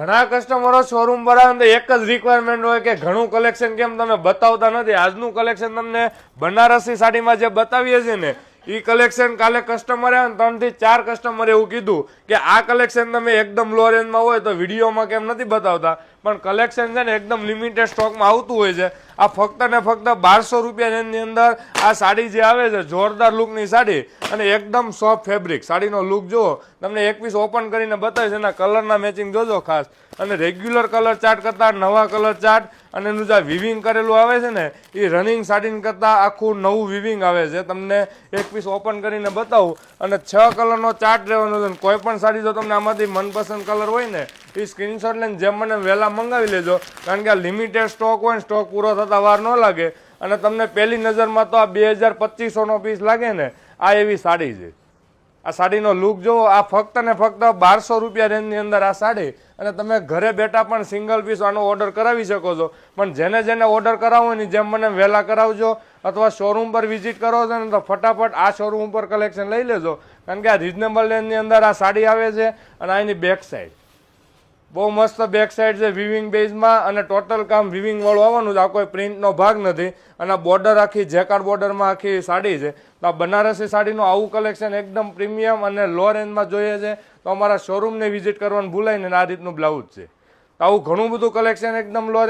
ઘણા કસ્ટમરો શોરૂમ પર આવે એક જ રિક્વાયરમેન્ટ હોય કે ઘણું કલેક્શન કેમ તમે બતાવતા નથી. આજનું કલેક્શન તમને બનારસી સાડીમાં જે બતાવીએ છીએ ને એ કલેક્શન કાલે કસ્ટમરે આવે ત્રણથી ચાર કસ્ટમરે એવું કીધું કે આ કલેક્શન તમે એકદમ લો રેન્જમાં હોય તો વિડીયોમાં કેમ નથી બતાવતા. પણ કલેક્શન છે ને એકદમ લિમિટેડ સ્ટોકમાં આવતું હોય છે. આ ફક્ત ને ફક્ત બારસો રૂપિયા રેન્જની અંદર આ સાડી જે આવે છે, જોરદાર લુકની સાડી, અને એકદમ સોફ્ટ ફેબ્રિક સાડીનો લુક જુઓ, તમને એક પીસ ઓપન કરીને બતાવીશ, એના કલરના મેચિંગ જોજો ખાસ. અને રેગ્યુલર કલર ચાર્ટ કરતાં નવા કલર ચાર્ટ અને એનું જે વિવિંગ કરેલું આવે છે ને, એ રનિંગ સાડીને કરતાં આખું નવું વિવિંગ આવે છે. તમને એક પીસ ઓપન કરીને બતાવું, અને છ કલરનો ચાર્ટ રહેવાનો છે. કોઈ પણ સાડી જો તમને આમાંથી મનપસંદ કલર હોય ને એ સ્ક્રીનશોટ લઈને જેમ મને વહેલા મંગાવી લેજો. કારણ કે આ લિમિટેડ સ્ટોક હોય સ્ટોક પૂરો થતા વાર ન લાગે. અને તમને પહેલી નજરમાં તો આ બે હજાર પચીસોનો પીસ લાગે ને, આ એવી સાડી છે. આ સાડીનો લુક જુઓ આ ફક્ત ને ફક્ત બારસો રૂપિયા રેન્જની અંદર આ સાડી. અને તમે ઘરે બેઠા પણ સિંગલ પીસ આનો ઓર્ડર કરાવી શકો છો. પણ જેને જેને ઓર્ડર કરાવવો હોય ને જેમ મને વહેલા કરાવજો, અથવા શોરૂમ પર વિઝિટ કરો છો ને તો ફટાફટ આ શોરૂમ પર કલેક્શન લઈ લેજો. કારણ કે આ રિઝનેબલ રેન્જની અંદર આ સાડી આવે છે અને આ એની બેક સાઈડ બહુ મસ્ત બેક સાઈડ છે વિવિંગ બેઝમાં અને ટોટલ કામ વિવિંગ વાળું આવવાનું છે. આ કોઈ પ્રિન્ટનો ભાગ નથી. અને બોર્ડર આખી જેકાર્ડ બોર્ડરમાં આખી સાડી છે. તો આ બનારસી સાડીનું આવું કલેક્શન એકદમ પ્રીમિયમ અને લો રેન્જમાં જોઈએ છે. તો અમારા શોરૂમને વિઝિટ કરવાનું ભૂલાય ને આ રીતનું બ્લાઉઝ છે. તો આવું ઘણું બધું કલેક્શન એકદમ લો રેન્જ